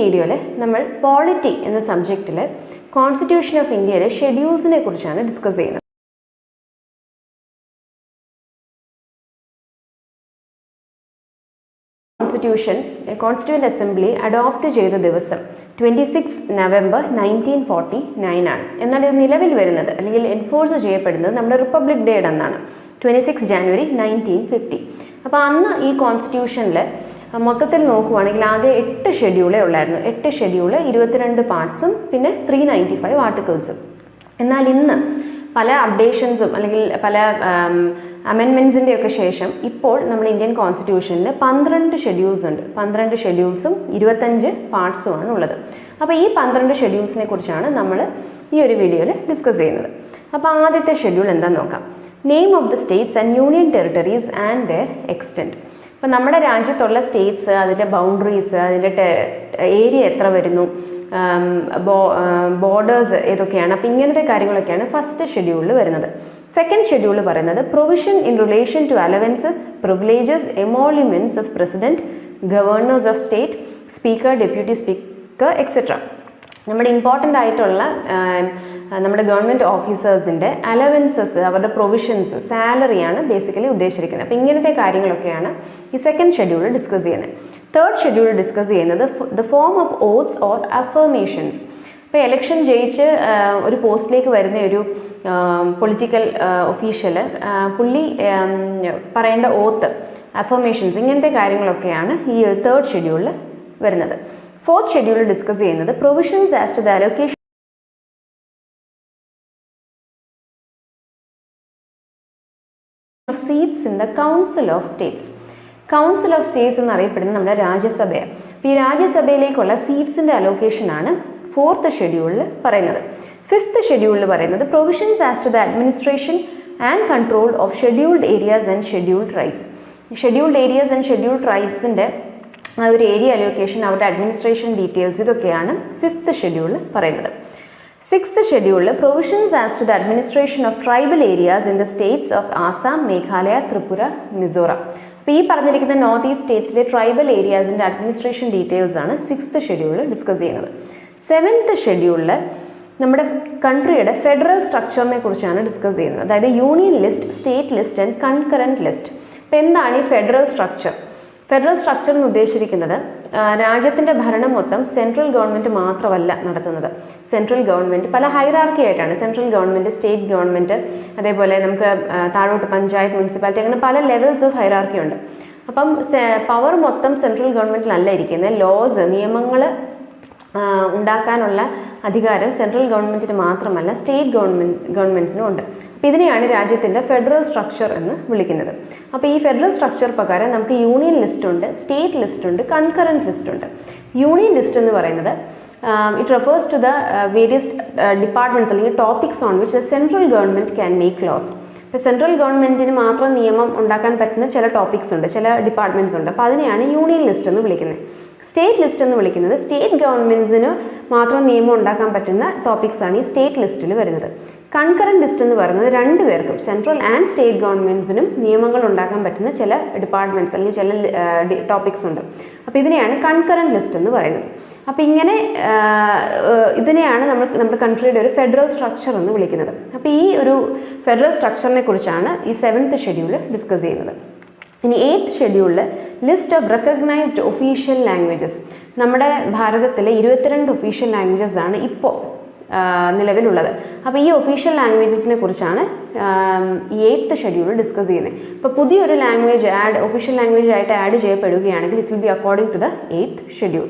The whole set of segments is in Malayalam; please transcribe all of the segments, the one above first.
വീഡിയോയിൽ നമ്മൾ പോളിറ്റി എന്ന സബ്ജക്റ്റിൽ കോൺസ്റ്റിറ്റ്യൂഷൻ ഓഫ് ഇന്ത്യയിലെ ഷെഡ്യൂൾസിനെ കുറിച്ചാണ് ഡിസ്കസ് ചെയ്യുന്നത്. കോൺസ്റ്റിറ്റ്യൂഷൻ കോൺസ്റ്റിറ്റ്യൂന്റ് അസംബ്ലി അഡോപ്റ്റ് ചെയ്ത ദിവസം twenty six November nineteen forty nine ആണ്. എന്നാൽ ഇത് നിലവിൽ വരുന്നത് അല്ലെങ്കിൽ എൻഫോഴ്സ് ചെയ്യപ്പെടുന്നത് നമ്മുടെ റിപ്പബ്ലിക് ഡേ അന്നാണ് twenty six January nineteen fifty അപ്പോൾ അന്ന് ഈ കോൺസ്റ്റിറ്റ്യൂഷനിൽ മൊത്തത്തിൽ നോക്കുവാണെങ്കിൽ ആകെ എട്ട് ഷെഡ്യൂളേ ഉള്ളായിരുന്നു. എട്ട് ഷെഡ്യൂൾ ഇരുപത്തിരണ്ട് പാർട്സും പിന്നെ ത്രീ നയന്റി ഫൈവ് ആർട്ടിക്കിൾസും എന്നാൽ ഇന്ന് പല അപ്ഡേഷൻസും അല്ലെങ്കിൽ പല അമെൻമെൻസിന്റെ ഒക്കെ ശേഷം ഇപ്പോൾ നമ്മൾ ഇന്ത്യൻ കോൺസ്റ്റിറ്റ്യൂഷനിൽ പന്ത്രണ്ട് ഷെഡ്യൂൾസ് ഉണ്ട്. പന്ത്രണ്ട് ഷെഡ്യൂൾസും ഇരുപത്തഞ്ച് പാർട്സുമാണ് ഉള്ളത്. അപ്പോൾ ഈ പന്ത്രണ്ട് ഷെഡ്യൂൾസിനെ കുറിച്ചാണ് നമ്മൾ ഈ ഒരു വീഡിയോയിൽ ഡിസ്കസ് ചെയ്യുന്നത്. അപ്പോൾ ആദ്യത്തെ ഷെഡ്യൂൾ എന്താണെന്ന് നോക്കാം. Name of the states and union territories and their extent അപ്പോൾ നമ്മുടെ രാജ്യത്തുള്ള സ്റ്റേറ്റ്സ് അതിന്റെ ബൗണ്ടറീസ് അതിന്റെ ഏരിയ എത്ര വരുന്നു ബോർഡേഴ്സ് ഏതൊക്കെയാണ് അപ്പം ഇങ്ങനത്തെ കാര്യങ്ങളൊക്കെയാണ് ഫസ്റ്റ് ഷെഡ്യൂളിൽ വരുന്നത്. സെക്കൻഡ് ഷെഡ്യൂൾ പറയുന്നത് provision in relation to allowances privileges emoluments of president governors of state speaker deputy speaker etcetera നമ്മുടെ ഇമ്പോർട്ടന്റ് ആയിട്ടുള്ള നമ്മുടെ ഗവൺമെന്റ് ഓഫീസേഴ്സിന്റെ അലവൻസസ് അവരുടെ പ്രൊവിഷൻസ് സാലറിയാണ് ബേസിക്കലി ഉദ്ദേശിച്ചിരിക്കുന്നത്. അപ്പോൾ ഇങ്ങനത്തെ കാര്യങ്ങളൊക്കെയാണ് ഈ സെക്കൻഡ് ഷെഡ്യൂൾ ഡിസ്കസ് ചെയ്യുന്നത്. തേർഡ് ഷെഡ്യൂൾ ഡിസ്കസ് ചെയ്യുന്നത് the form of oaths or affirmations ഇപ്പോൾ എലക്ഷൻ ജയിച്ച് ഒരു പോസ്റ്റിലേക്ക് വരുന്ന ഒരു പൊളിറ്റിക്കൽ ഒഫീഷ്യൽ പുള്ളി പറയേണ്ട ഓത്ത് അഫർമേഷൻസ് ഇങ്ങനത്തെ കാര്യങ്ങളൊക്കെയാണ് ഈ തേർഡ് ഷെഡ്യൂളിൽ വരുന്നത്. ഫോർത്ത് ഷെഡ്യൂളിൽ ഡിസ്കസ് ചെയ്യുന്നത് provisions as to the allocation of seats in the council of states council of states എന്നറിയപ്പെടുന്നത് നമ്മുടെ രാജ്യസഭയാണ്. ഈ രാജ്യസഭയിലേക്കുള്ള സീറ്റ്സിന്റെ അലോക്കേഷനാണ് ഫോർത്ത് ഷെഡ്യൂളിൽ പറയുന്നത്. ഫിഫ്ത്ത് ഷെഡ്യൂളിൽ പറയുന്നത് provisions as to the administration and control of scheduled areas and scheduled tribes scheduled areas and scheduled ട്രൈബ്സിന്റെ ആ ഒരു ഏരിയ അലോക്കേഷൻ അവരുടെ അഡ്മിനിസ്ട്രേഷൻ ഡീറ്റെയിൽസ് ഇതൊക്കെയാണ് ഫിഫ്ത്ത് ഷെഡ്യൂളിൽ പറയുന്നത്. സിക്സ്ത് ഷെഡ്യൂളിൽ provisions as to the administration of tribal areas in the states of Assam Meghalaya Tripura Mizoram അപ്പോൾ ഈ പറഞ്ഞിരിക്കുന്ന നോർത്ത് ഈസ്റ്റ് സ്റ്റേറ്റ്സിലെ ട്രൈബൽ ഏരിയാസിന്റെ അഡ്മിനിസ്ട്രേഷൻ ഡീറ്റെയിൽസ് ആണ് സിക്സ്ത് ഷെഡ്യൂളിൽ ഡിസ്കസ് ചെയ്യുന്നത്. സെവൻത്ത് ഷെഡ്യൂളിൽ നമ്മുടെ കൺട്രിയുടെ ഫെഡറൽ സ്ട്രക്ചറിനെ കുറിച്ചാണ് ഡിസ്കസ് ചെയ്യുന്നത്. അതായത് union list state list and concurrent list അപ്പോൾ എന്താണ് ഈ ഫെഡറൽ സ്ട്രക്ചർ ഫെഡറൽ സ്ട്രക്ചർ എന്ന് ഉദ്ദേശിച്ചിരിക്കുന്നത് രാജ്യത്തിന്റെ ഭരണം മൊത്തം സെൻട്രൽ ഗവൺമെന്റ് മാത്രമല്ല നടത്തുന്നത്. സെൻട്രൽ ഗവൺമെന്റ് പല ഹൈറാർക്കി ആയിട്ടാണ്. സെൻട്രൽ ഗവൺമെന്റ് സ്റ്റേറ്റ് ഗവൺമെന്റ് അതേപോലെ നമുക്ക് താഴോട്ട് പഞ്ചായത്ത് മുനിസിപ്പാലിറ്റി അങ്ങനെ പല ലെവൽസ് ഓഫ് ഹൈറാർക്കി ഉണ്ട്. അപ്പം പവർ മൊത്തം സെൻട്രൽ ഗവൺമെന്റിലല്ല ഇരിക്കുന്നത്. ലോസ് നിയമങ്ങൾ ഉണ്ടാക്കാനുള്ള അധികാരം സെൻട്രൽ ഗവൺമെന്റിന് മാത്രമല്ല സ്റ്റേറ്റ് ഗവൺമെന്റ് ഗവൺമെന്റ്സിനും ഉണ്ട്. അപ്പോൾ ഇതിനെയാണ് രാജ്യത്തിന്റെ ഫെഡറൽ സ്ട്രക്ചർ എന്ന് വിളിക്കുന്നത്. അപ്പോൾ ഈ ഫെഡറൽ സ്ട്രക്ചർ പ്രകാരം നമുക്ക് യൂണിയൻ ലിസ്റ്റ് ഉണ്ട് സ്റ്റേറ്റ് ലിസ്റ്റ് ഉണ്ട് കൺകറന്റ് ലിസ്റ്റ് ഉണ്ട്. യൂണിയൻ ലിസ്റ്റ് എന്ന് പറയുന്നത് it refers to the various departments അല്ലെങ്കിൽ topics on which the central government can make laws ഇപ്പോൾ സെൻട്രൽ ഗവൺമെന്റിന് മാത്രം നിയമം ഉണ്ടാക്കാൻ പറ്റുന്ന ചില ടോപ്പിക്സ് ഉണ്ട് ചില ഡിപ്പാർട്ട്മെന്റ്സ് ഉണ്ട്. അപ്പോൾ അതിനെയാണ് യൂണിയൻ ലിസ്റ്റ് എന്ന് വിളിക്കുന്നത്. സ്റ്റേറ്റ് ലിസ്റ്റ് എന്ന് വിളിക്കുന്നത് സ്റ്റേറ്റ് ഗവൺമെന്റ്സിന് മാത്രം നിയമം ഉണ്ടാക്കാൻ പറ്റുന്ന ടോപ്പിക്സാണ് ഈ സ്റ്റേറ്റ് ലിസ്റ്റിൽ വരുന്നത്. കൺകറന്റ് ലിസ്റ്റ് എന്ന് പറയുന്നത് രണ്ട് പേർക്കും സെൻട്രൽ ആൻഡ് സ്റ്റേറ്റ് ഗവൺമെന്റ്സിനും നിയമങ്ങൾ ഉണ്ടാക്കാൻ പറ്റുന്ന ചില ഡിപ്പാർട്ട്മെന്റ്സ് അല്ലെങ്കിൽ ചില ടോപ്പിക്സ് ഉണ്ട്. അപ്പോൾ ഇതിനെയാണ് കൺകറന്റ് ലിസ്റ്റ് എന്ന് പറയുന്നത്. അപ്പോൾ ഇങ്ങനെ ഇതിനെയാണ് നമ്മൾ നമ്മുടെ കൺട്രിയുടെ ഒരു ഫെഡറൽ സ്ട്രക്ചർ എന്ന് വിളിക്കുന്നത്. അപ്പോൾ ഈ ഒരു ഫെഡറൽ സ്ട്രക്ചറിനെ കുറിച്ചാണ് ഈ സെവൻത്ത് ഷെഡ്യൂൾ ഡിസ്കസ് ചെയ്യുന്നത്. ഇനി എയ്ത്ത് ഷെഡ്യൂളിൽ list of recognised official languages നമ്മുടെ ഭാരതത്തിലെ ഇരുപത്തിരണ്ട് ഒഫീഷ്യൽ ലാംഗ്വേജസ് ആണ് ഇപ്പോൾ നിലവിലുള്ളത്. അപ്പോൾ ഈ ഒഫീഷ്യൽ ലാംഗ്വേജസിനെ കുറിച്ചാണ് ഈ എയ്ത്ത് ഷെഡ്യൂൾ ഡിസ്കസ് ചെയ്യുന്നത്. ഇപ്പോൾ പുതിയൊരു ലാംഗ്വേജ് ആഡ് ഒഫീഷ്യൽ ലാംഗ്വേജ് ആയിട്ട് add ചെയ്യപ്പെടുകയാണെങ്കിൽ it will be according to the eighth schedule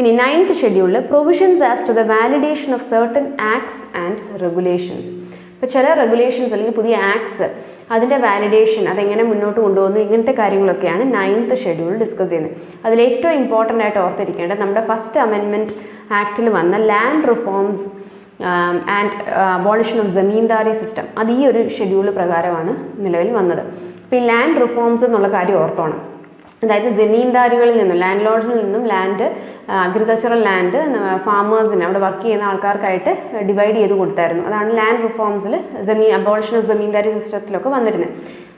ഇനി നയൻത്ത് ഷെഡ്യൂളിൽ provisions as to the validation of certain acts and regulations ഇപ്പോൾ ചില റെഗുലേഷൻസ് അല്ലെങ്കിൽ പുതിയ ആക്ട്സ് അതിന്റെ വാലിഡേഷൻ അതെങ്ങനെ മുന്നോട്ട് കൊണ്ടുപോകുന്നു ഇങ്ങനത്തെ കാര്യങ്ങളൊക്കെയാണ് നയൻത്ത് ഷെഡ്യൂൾ ഡിസ്കസ് ചെയ്യുന്നത്. അതിൽ ഏറ്റവും ഇമ്പോർട്ടന്റ് ആയിട്ട് ഓർത്തിരിക്കേണ്ടത് നമ്മുടെ ഫസ്റ്റ് അമെൻമെന്റ് ആക്ടിൽ വന്ന land reforms and abolition of zamindari system അത് ഈ ഒരു ഷെഡ്യൂൾ പ്രകാരമാണ് നിലവിൽ വന്നത്. അപ്പോൾ ഈ ലാൻഡ് റിഫോംസ് എന്നുള്ള കാര്യം ഓർത്തോണം. അതായത് ജമീൻദാരികളിൽ നിന്നും ലാൻഡ് ലോഡ്സിൽ നിന്നും ലാൻഡ് അഗ്രികൾച്ചറൽ ലാൻഡ് ഫാമേഴ്സിന് അവിടെ വർക്ക് ചെയ്യുന്ന ആൾക്കാർക്കായിട്ട് ഡിവൈഡ് ചെയ്ത് കൊടുത്തായിരുന്നു. അതാണ് ലാൻഡ് റിഫോംസിൽ ജമീൻ അബോളിഷൻ ഓഫ് ജമീന്ദാരി സിസ്റ്റത്തിലൊക്കെ വന്നിരുന്നത്.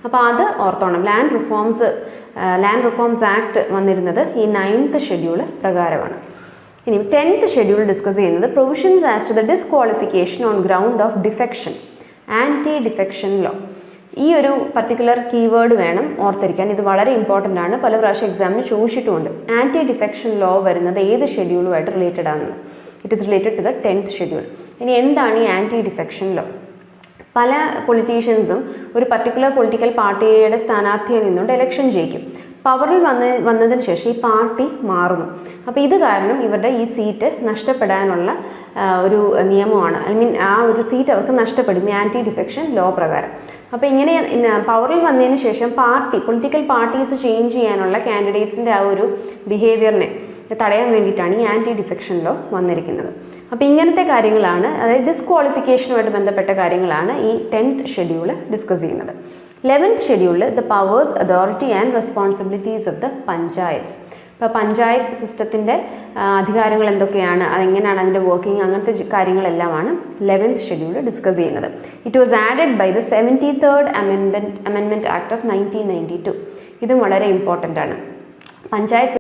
അപ്പോൾ അത് ഓർത്തോണം. Land reforms land reforms act വന്നിരുന്നത് ഈ നയൻത്ത് ഷെഡ്യൂൾ പ്രകാരമാണ്. ഇനി ടെൻത്ത് ഷെഡ്യൂൾ ഡിസ്കസ് ചെയ്യുന്നത് provisions as to the disqualification on ground of defection anti defection law ഈ ഒരു പർട്ടിക്കുലർ കീവേഡ് വേണം ഓർത്തിരിക്കാൻ. ഇത് വളരെ ഇമ്പോർട്ടന്റ് ആണ്. പല പ്രാവശ്യം എക്സാമിന് ചോദിച്ചിട്ടുമുണ്ട്. ആന്റി ഡിഫെക്ഷൻ ലോ വരുന്നത് ഏത് ഷെഡ്യൂളുമായിട്ട് റിലേറ്റഡ് ആണെന്ന്. It is related to the tenth schedule ഇനി എന്താണ് ഈ ആന്റി ഡിഫെക്ഷൻ ലോ പല പൊളിറ്റീഷ്യൻസും ഒരു പർട്ടിക്കുലർ പൊളിറ്റിക്കൽ പാർട്ടിയുടെ സ്ഥാനാർത്ഥിയിൽ നിന്നുകൊണ്ട് എലക്ഷൻ ജയിക്കും. പവറിൽ വന്ന വന്നതിന് ശേഷം ഈ പാർട്ടി മാറുന്നു. അപ്പോൾ ഇത് കാരണം ഇവരുടെ ഈ സീറ്റ് നഷ്ടപ്പെടാനുള്ള ഒരു നിയമമാണ്. ഐ മീൻ ആ ഒരു സീറ്റ് അവർക്ക് നഷ്ടപ്പെടും. ആന്റി ഡിഫെക്ഷൻ ലോ പ്രകാരം. അപ്പോൾ ഇങ്ങനെ പവറിൽ വന്നതിന് ശേഷം പാർട്ടി പൊളിറ്റിക്കൽ പാർട്ടീസ് ചേഞ്ച് ചെയ്യാനുള്ള കാൻഡിഡേറ്റ്സിന്റെ ആ ഒരു ബിഹേവിയറിനെ തടയാൻ വേണ്ടിയിട്ടാണ് ഈ ആന്റി ഡിഫെക്ഷൻ ലോ വന്നിരിക്കുന്നത്. അപ്പോൾ ഇങ്ങനത്തെ കാര്യങ്ങളാണ് അതായത് ഡിസ്ക്വാളിഫിക്കേഷനുമായിട്ട് ബന്ധപ്പെട്ട കാര്യങ്ങളാണ് ഈ ടെൻത്ത് ഷെഡ്യൂൾ ഡിസ്കസ് ചെയ്യുന്നത്. ലെവൻത്ത് ഷെഡ്യൂളിൽ the powers authority and responsibilities of the panchayats ഇപ്പോൾ പഞ്ചായത്ത് സിസ്റ്റത്തിന്റെ അധികാരങ്ങൾ എന്തൊക്കെയാണ്? അതെങ്ങനെയാണ് അതിന്റെ വർക്കിംഗ് അങ്ങനത്തെ കാര്യങ്ങളെല്ലാമാണ് ലെവൻത്ത് ഷെഡ്യൂൾ ഡിസ്കസ് ചെയ്യുന്നത്. It was added by the seventy third അമെൻമെന്റ് അമെൻമെന്റ് act of nineteen ninety to ഇതും വളരെ ഇമ്പോർട്ടന്റ് ആണ്. പഞ്ചായത്ത്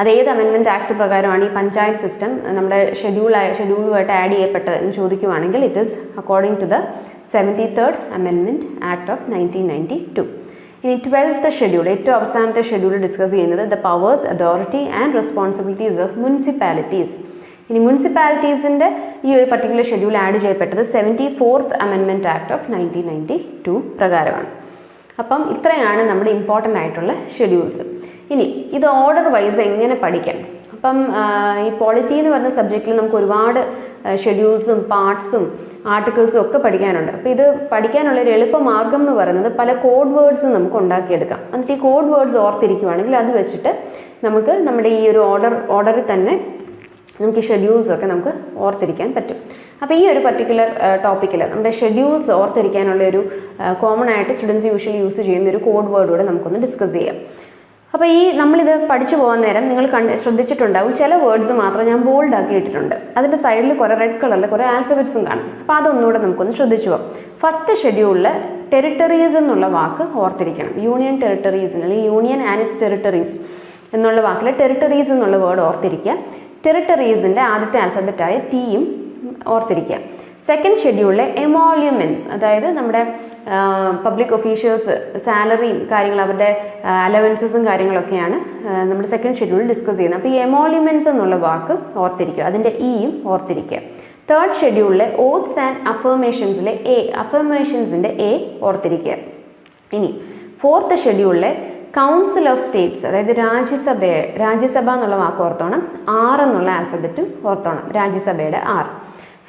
അത് ഏത് അമെൻമെന്റ് ആക്ട് പ്രകാരമാണ് ഈ പഞ്ചായത്ത് സിസ്റ്റം നമ്മുടെ ഷെഡ്യൂളായ ഷെഡ്യൂളുമായിട്ട് ആഡ് ചെയ്യപ്പെട്ടത് എന്ന് ചോദിക്കുവാണെങ്കിൽ it is according to the seventy third അമെൻമെന്റ് act of nineteen ninety two ഇനി ട്വൽത്ത് ഷെഡ്യൂൾ ഏറ്റവും അവസാനത്തെ ഷെഡ്യൂൾ ഡിസ്കസ് ചെയ്യുന്നത് the powers authority and responsibilities of municipalities ഇനി മുനിസിപ്പാലിറ്റീസിന്റെ ഈ ഒരു പർട്ടിക്കുലർ ഷെഡ്യൂൾ ആഡ് ചെയ്യപ്പെട്ടത് seventy fourth അമെൻമെന്റ് act of nineteen ninety two പ്രകാരമാണ്. അപ്പം ഇത്രയാണ് നമ്മുടെ ഇമ്പോർട്ടന്റ് ആയിട്ടുള്ള ഷെഡ്യൂൾസ് ഇനി ഇത് ഓർഡർ വൈസ് എങ്ങനെ പഠിക്കാം? അപ്പം ഈ പോളിറ്റി എന്ന് പറഞ്ഞ സബ്ജക്റ്റിൽ നമുക്ക് ഒരുപാട് ഷെഡ്യൂൾസും പാർട്സും ആർട്ടിക്കിൾസും ഒക്കെ പഠിക്കാനുണ്ട്. അപ്പോൾ ഇത് പഠിക്കാനുള്ള ഒരു എളുപ്പ മാർഗം എന്ന് പറയുന്നത് പല കോഡ് വേർഡ്സും നമുക്ക് ഉണ്ടാക്കിയെടുക്കാം. എന്നിട്ട് ഈ കോഡ് വേർഡ്സ് ഓർത്തിരിക്കുവാണെങ്കിൽ അത് വെച്ചിട്ട് നമുക്ക് നമ്മുടെ ഈ ഒരു ഓർഡർ ഓർഡറിൽ തന്നെ നമുക്ക് ഈ ഷെഡ്യൂൾസൊക്കെ നമുക്ക് ഓർത്തിരിക്കാൻ പറ്റും. അപ്പോൾ ഈ ഒരു പർട്ടിക്കുലർ ടോപ്പിക്കിൽ നമ്മുടെ ഷെഡ്യൂൾസ് ഓർത്തിരിക്കാനുള്ള ഒരു കോമൺ ആയിട്ട് സ്റ്റുഡൻസ് യൂഷ്വലി യൂസ് ചെയ്യുന്ന ഒരു കോഡ് വേർഡ് കൂടെ നമുക്കൊന്ന് ഡിസ്കസ് ചെയ്യാം. അപ്പോൾ ഈ നമ്മളിത് പഠിച്ചു പോകാൻ നേരം നിങ്ങൾ കണ്ട് ശ്രദ്ധിച്ചിട്ടുണ്ടാവും ചില വേർഡ്സ് മാത്രം ഞാൻ ബോൾഡ് ആക്കി ഇട്ടിട്ടുണ്ട്. അതിന്റെ സൈഡിൽ കുറേ റെഡ് കളറിൽ കുറേ ആൽഫബറ്റ്സും കാണും. അപ്പോൾ അതൊന്നുകൂടെ നമുക്കൊന്ന് ശ്രദ്ധിച്ചു പോകാം. ഫസ്റ്റ് ഷെഡ്യൂളിൽ ടെറിട്ടറീസ് എന്നുള്ള വാക്ക് ഓർത്തിരിക്കണം. യൂണിയൻ ടെറിട്ടറീസ് അല്ലെങ്കിൽ യൂണിയൻ ആൻഡ് ഇറ്റ്സ് ടെറിട്ടറീസ് എന്നുള്ള വാക്കിൽ ടെറിട്ടറീസ് എന്നുള്ള വേർഡ് ഓർത്തിരിക്കുക. ടെറിട്ടറീസിന്റെ ആദ്യത്തെ ആൽഫബറ്റായ ടിയും ഓർത്തിരിക്കുക. സെക്കൻഡ് ഷെഡ്യൂളിലെ എമോള്യുമെന്റ്സ് അതായത് നമ്മുടെ പബ്ലിക് ഒഫീഷ്യൽസ് സാലറിയും കാര്യങ്ങൾ അവരുടെ അലവൻസസും കാര്യങ്ങളൊക്കെയാണ് നമ്മുടെ സെക്കൻഡ് ഷെഡ്യൂളിൽ ഡിസ്കസ് ചെയ്യുന്നത്. അപ്പോൾ ഈ എമോള്യുമെന്റ്സ് എന്നുള്ള വാക്ക് ഓർത്തിരിക്കുക. അതിന്റെ ഇയും ഓർത്തിരിക്കുക. തേർഡ് ഷെഡ്യൂളിലെ ഓത്ത്സ് ആൻഡ് അഫർമേഷൻസിലെ എ അഫർമേഷൻസിന്റെ എ ഓർത്തിരിക്കുക. ഇനി ഫോർത്ത് ഷെഡ്യൂളിലെ കൗൺസിൽ ഓഫ് സ്റ്റേറ്റ്സ് അതായത് രാജ്യസഭയെ രാജ്യസഭ എന്നുള്ള വാക്ക് ഓർത്തോണം ആർ എന്നുള്ള ആൽഫബറ്റും ഓർത്തോണം രാജ്യസഭയുടെ ആർ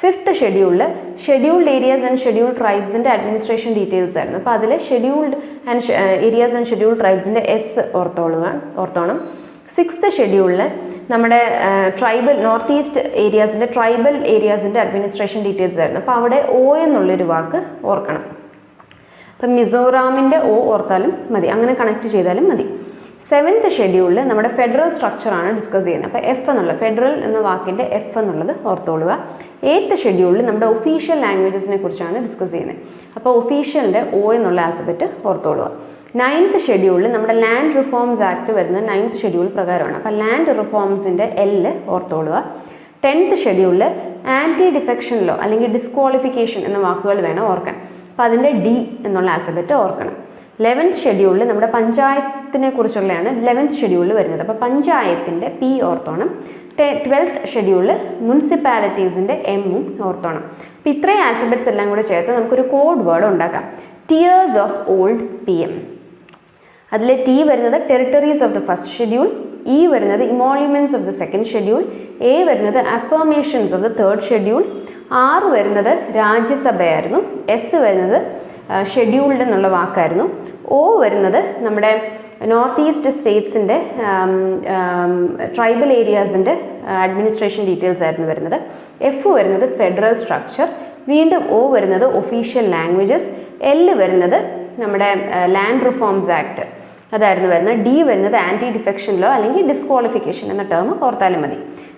ഫിഫ്ത്ത് ഷെഡ്യൂളിൽ ഷെഡ്യൂൾഡ് ഏരിയാസ് ആൻഡ് ഷെഡ്യൂൾ ട്രൈബ്സിന്റെ അഡ്മിനിസ്ട്രേഷൻ ഡീറ്റെയിൽസ് ആയിരുന്നു. അപ്പോൾ അതിൽ scheduled and areas and schedule ട്രൈബ്സിന്റെ S ഓർത്തോളുക ഓർത്തോണം. സിക്സ്ത് ഷെഡ്യൂളിൽ നമ്മുടെ ട്രൈബൽ നോർത്ത് ഈസ്റ്റ് ഏരിയാസിന്റെ ട്രൈബൽ ഏരിയാസിന്റെ അഡ്മിനിസ്ട്രേഷൻ ഡീറ്റെയിൽസ് ആയിരുന്നു. അപ്പോൾ അവിടെ ഒ എന്നുള്ളൊരു വാക്ക് ഓർക്കണം. അപ്പം മിസോറാമിന്റെ ഒ ഓർത്താലും മതി. അങ്ങനെ കണക്ട് ചെയ്താലും മതി. സെവൻത്ത് ഷെഡ്യൂളിൽ നമ്മുടെ ഫെഡറൽ സ്ട്രക്ചറാണ് ഡിസ്കസ് ചെയ്യുന്നത്. അപ്പോൾ എഫ് എന്നുള്ള ഫെഡറൽ എന്ന വാക്കിന്റെ എഫ് എന്നുള്ളത് ഓർത്തോളുക. എയ്ത്ത് ഷെഡ്യൂളിൽ നമ്മുടെ ഒഫീഷ്യൽ ലാംഗ്വേജസിനെ കുറിച്ചാണ് ഡിസ്കസ് ചെയ്യുന്നത്. അപ്പോൾ ഒഫീഷ്യലിന്റെ ഒ എന്നുള്ള ആൽഫബറ്റ് ഓർത്തോളുക. നയൻത്ത് ഷെഡ്യൂളിൽ നമ്മുടെ ലാൻഡ് റിഫോംസ് ആക്ട് വരുന്നത് നയൻത്ത് ഷെഡ്യൂൾ പ്രകാരമാണ്. അപ്പോൾ ലാൻഡ് റിഫോംസിന്റെ എൽ ഓർത്തോളുക. ടെൻത്ത് ഷെഡ്യൂളിൽ ആന്റി ഡിഫെക്ഷൻ ലോ അല്ലെങ്കിൽ ഡിസ്ക്വാളിഫിക്കേഷൻ എന്ന വാക്കുകൾ വേണം ഓർക്കാൻ. അപ്പോൾ അതിന്റെ ഡി എന്നുള്ള ആൽഫബറ്റ് ഓർക്കണം. ലെവൻത്ത് ഷെഡ്യൂളിൽ നമ്മുടെ പഞ്ചായത്തിനെ കുറിച്ചുള്ളതാണ് ലെവൻത്ത് ഷെഡ്യൂളിൽ വരുന്നത്. അപ്പോൾ പഞ്ചായത്തിന്റെ പി ഓർത്തോണം ട്വൽത്ത് ഷെഡ്യൂളിൽ മുനിസിപ്പാലിറ്റീസിന്റെ എമ്മും ഓർത്തോണം. അപ്പോൾ ഇത്രയും ആൽഫബറ്റ്സ് എല്ലാം കൂടെ ചേർത്ത് നമുക്കൊരു കോഡ് വേർഡ് ഉണ്ടാക്കാം. Tears of old P M അതിൽ ടി വരുന്നത് territories of the first schedule E വരുന്നത് emoluments of the second schedule A വരുന്നത് affirmations of the third schedule R വരുന്നത് രാജ്യസഭയായിരുന്നു എസ് വരുന്നത് ഷെഡ്യൂൾഡ് എന്നുള്ള വാക്കായിരുന്നു. ഓ വരുന്നത് നമ്മുടെ നോർത്ത് ഈസ്റ്റ് സ്റ്റേറ്റ്സിന്റെ ട്രൈബൽ ഏരിയാസിന്റെ അഡ്മിനിസ്ട്രേഷൻ ഡീറ്റെയിൽസ് ആയിരുന്നു വരുന്നത്. എഫ് വരുന്നത് ഫെഡറൽ സ്ട്രക്ചർ വീണ്ടും ഒ വരുന്നത് ഒഫീഷ്യൽ ലാംഗ്വേജസ് എൽ വരുന്നത് നമ്മുടെ ലാൻഡ് റിഫോംസ് ആക്ട് അതായിരുന്നു വരുന്നത്. ഡി വരുന്നത് ആന്റി ഡിഫെക്ഷൻ ലോ അല്ലെങ്കിൽ ഡിസ്ക്വാളിഫിക്കേഷൻ എന്ന ടേം ഓർത്താലും മതി.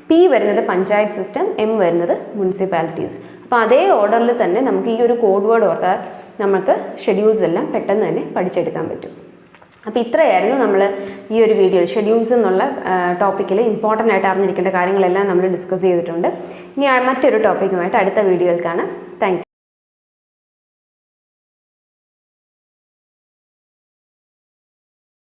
പി വരുന്നത് പഞ്ചായത്ത് സിസ്റ്റം എം വരുന്നത് മുനിസിപ്പാലിറ്റീസ് അപ്പോൾ അതേ ഓർഡറിൽ തന്നെ നമുക്ക് ഈ ഒരു കോഡ് വേർഡ് ഓർത്താൽ നമുക്ക് ഷെഡ്യൂൾസ് എല്ലാം പെട്ടെന്ന് തന്നെ പഠിച്ചെടുക്കാൻ പറ്റും. അപ്പോൾ ഇത്രയായിരുന്നു നമ്മൾ ഈ ഒരു വീഡിയോയിൽ ഷെഡ്യൂൾസ് എന്നുള്ള ടോപ്പിക്കിൽ ഇമ്പോർട്ടന്റ് ആയിട്ട് അറിഞ്ഞിരിക്കേണ്ട കാര്യങ്ങളെല്ലാം നമ്മൾ ഡിസ്കസ് ചെയ്തിട്ടുണ്ട്. ഇനി മറ്റൊരു ടോപ്പിക്കുമായിട്ട് അടുത്ത വീഡിയോയിൽ കാണാം.